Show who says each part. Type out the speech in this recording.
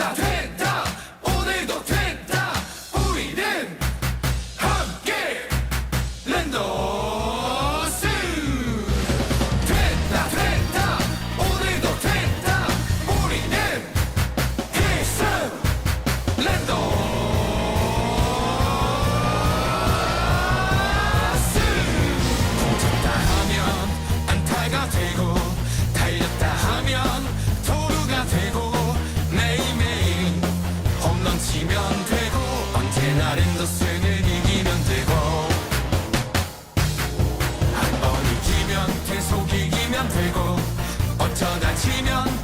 Speaker 1: 다 나름 도승을 이기면 되고 한 번 이기면 계속 이기면 되고 어쩌다 치면